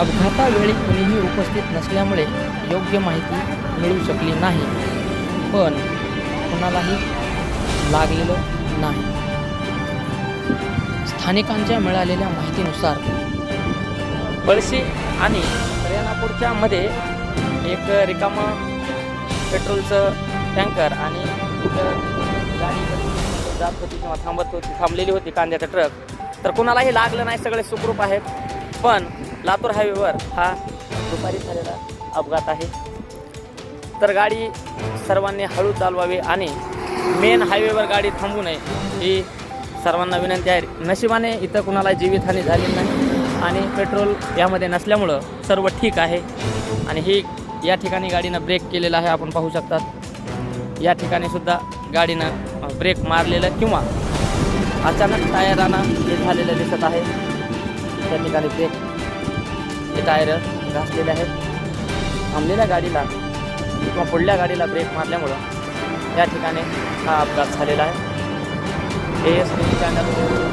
अपघातावेळी कुणीही उपस्थित नसल्यामुळे योग्य माहिती मिळू शकली नाही. पण कुणालाही लागलेलं नाही. स्थानिकांच्या मिळालेल्या माहितीनुसार पळशी आणि हरियाणापूरच्या मध्ये एक रिकामं पेट्रोलचं टँकर आणि गाडी जात होती किंवा थांबत होती थांबलेली होती कांद्याचा ट्रक. तर कुणालाही लागलं नाही सगळे सुखरूप आहेत. पण लातूर हायवेवर हा दुपारी झालेला अपघात आहे. तर गाडी सर्वांनी हळू चालवावी आणि मेन हायवेवर गाडी थांबू नये ही सर्वांना विनंती आहे. नशिबाने इथं कुणाला जीवितहानी झाली नाही आणि पेट्रोल यामध्ये नसल्यामुळं सर्व ठीक आहे. आणि ही या ठिकाणी गाडीनं ब्रेक केलेला आहे आपण पाहू शकतात. या ठिकाणी सुद्धा गाडीनं ब्रेक मारलेलं किंवा अचानक टायरानं हे झालेलं दिसत आहे. त्या ठिकाणी ब्रेक हे टायर घासलेले आहेत. थांबलेल्या गाडीला किंवा पुढल्या गाडीला ब्रेक मारल्यामुळं या ठिकाणी हा अपघात झालेला आहे. A S news channel